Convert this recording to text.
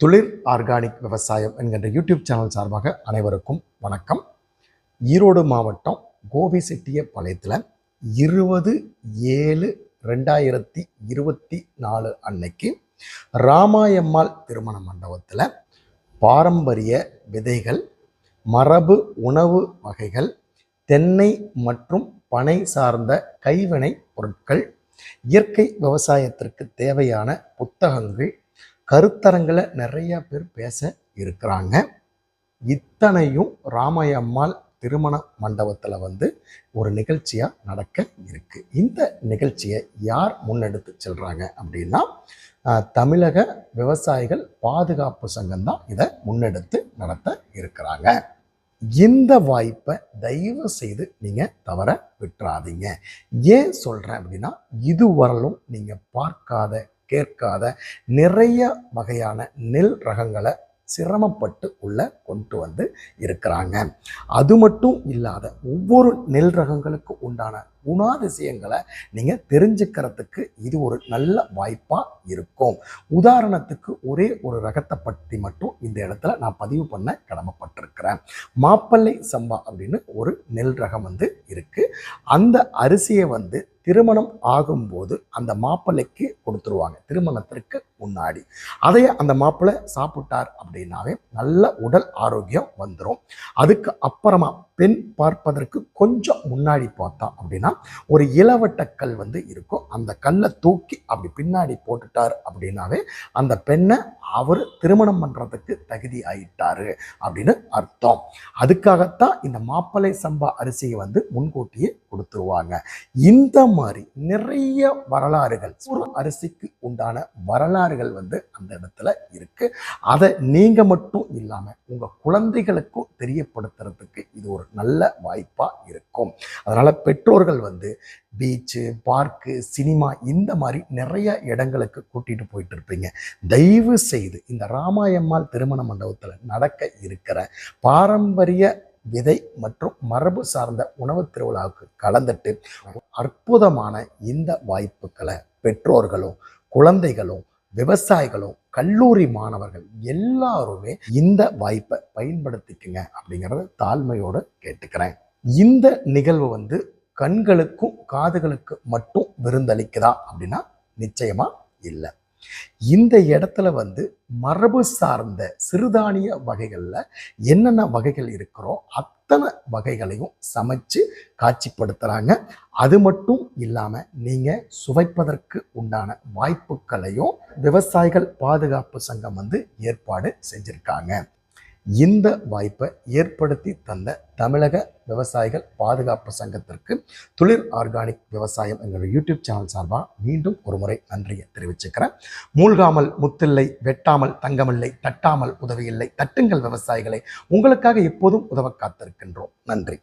துளிர் ஆர்கானிக் விவசாயம் என்கின்ற யூடியூப் சேனல் சார்பாக அனைவருக்கும் வணக்கம். ஈரோடு மாவட்டம் கோபிசெட்டியபாளையத்தில் இருபது ஏழு ரெண்டாயிரத்தி இருபத்தி நாலு அன்னைக்கு ராமாயம்மாள் திருமண மண்டபத்தில் பாரம்பரிய விதைகள் மரபு உணவு வகைகள் தென்னை மற்றும் பனை சார்ந்த கைவினை பொருட்கள் இயற்கை விவசாயத்திற்கு தேவையான புத்தகங்கள் கருத்தரங்களை நிறைய பேர் பேச இருக்கிறாங்க. இத்தனையும் ராமையம்மாள் திருமண மண்டபத்தில் வந்து ஒரு நிகழ்ச்சியாக நடக்க இருக்குது இந்த நிகழ்ச்சியை யார் முன்னெடுத்து செல்கிறாங்க அப்படின்னா தமிழக விவசாயிகள் பாதுகாப்பு சங்கம் தான் இதை முன்னெடுத்து நடத்த இருக்கிறாங்க. இந்த வாய்ப்பை தயவு செய்து நீங்கள் தவற விட்டுறாதீங்க. ஏன் சொல்கிறேன் அப்படின்னா இதுவரலும் நீங்கள் பார்க்காத கேட்காத நிறைய வகையான நெல் ரகங்களை சிரமப்பட்டு உள்ள கொண்டு வந்து இருக்கிறாங்க. அது மட்டும் இல்லாத ஒவ்வொரு நெல் ரகங்களுக்கு உண்டான குணாதிசயங்களை நீங்கள் தெரிஞ்சுக்கிறதுக்கு இது ஒரு நல்ல வாய்ப்பாக இருக்கும். உதாரணத்துக்கு ஒரே ஒரு ரகத்தை பற்றி மட்டும் இந்த இடத்துல நான் பதிவு பண்ண கடமைப்பட்டிருக்கிறேன். மாப்பிள்ளை சம்பா அப்படின்னு ஒரு நெல் ரகம் வந்து இருக்குது அந்த அரிசியை வந்து திருமணம் ஆகும்போது அந்த மாப்பிள்ளைக்கு கொடுத்துருவாங்க. திருமணத்திற்கு முன்னாடி. அதையே அந்த மாப்பிள்ளை சாப்பிட்டார் அப்படின்னாவே நல்ல உடல் ஆரோக்கியம் வந்துடும் அதுக்கு அப்புறமா பெண் பார்ப்பதற்கு கொஞ்சம் முன்னாடி பார்த்தா அப்படின்னா ஒரு இளவட்ட கல் வந்து இருக்கும். அந்த கல்லை தூக்கி அப்படி பின்னாடி போட்டுட்டார் அப்படின்னாவே அந்த பெண்ணை அவர் திருமணம் பண்ணுறதுக்கு தகுதி ஆயிட்டாரு அப்படின்னு அர்த்தம். அதுக்காகத்தான் இந்த மாப்பிள்ளை சம்பா அரிசியை வந்து முன்கூட்டியே கொடுத்துருவாங்க. இந்த மாதிரி நிறைய வரலாறுகள் ஒரு அரிசிக்கு உண்டான வரலாறுகள் வந்து அந்த இடத்துல இருக்கு. அதை நீங்கள் மட்டும் இல்லாமல் உங்கள் குழந்தைகளுக்கும் தெரியப்படுத்துறதுக்கு இது ஒரு நல்ல வாய்ப்பா இருக்கும். அதனால் பெற்றோர்கள் வந்து பீச்சு பார்க்கு சினிமா இந்த மாதிரி நிறைய இடங்களுக்கு கூட்டிகிட்டு போயிட்டு இருப்பீங்க. தயவு செய்து இந்த ராமாயம்மாள் திருமண மண்டபத்தில் நடக்க இருக்கிற பாரம்பரிய விதை மற்றும் மரபு சார்ந்த உணவு திருவிழாவுக்கு கலந்துட்டு அற்புதமான இந்த வாய்ப்புகளை பெற்றோர்களும் குழந்தைகளும் விவசாயிகளும் கல்லூரி மாணவர்கள் எல்லாருமே இந்த வாய்ப்பை பயன்படுத்திக்குங்க அப்படிங்கிறத தாழ்மையோடு கேட்டுக்கிறேன். இந்த நிகழ்வு வந்து கண்களுக்கும் காதுகளுக்கு மட்டும் விருந்தளிக்குதா அப்படின்னா நிச்சயமா இல்லை. இந்த இடத்துல வந்து மரபு சார்ந்த சிறுதானிய வகைகளில் என்னென்ன வகைகள் இருக்கிறோ அத்தனை வகைகளையும் சமைச்சு காட்சிப்படுத்துகிறாங்க அது மட்டும் இல்லாமல் நீங்கள் சுவைப்பதற்கு உண்டான வாய்ப்புகளையும் விவசாயிகள் பாதுகாப்பு சங்கம் வந்து ஏற்பாடு செஞ்சுருக்காங்க. இந்த வாய்ப்பை ஏற்படுத்தி தந்த தமிழக விவசாயிகள் பாதுகாப்பு சங்கத்திற்கு துளிர் ஆர்கானிக் விவசாயம் எங்களுடைய யூடியூப் சேனல் சார்பாக மீண்டும் ஒரு முறை நன்றியை தெரிவிச்சுக்கிறேன். மூழ்காமல் முத்தில்லை வெட்டாமல் தங்கமில்லை தட்டாமல் உதவியில்லை தட்டுங்கள் விவசாயிகளை. உங்களுக்காக எப்போதும் உதவ காத்திருக்கின்றோம். நன்றி.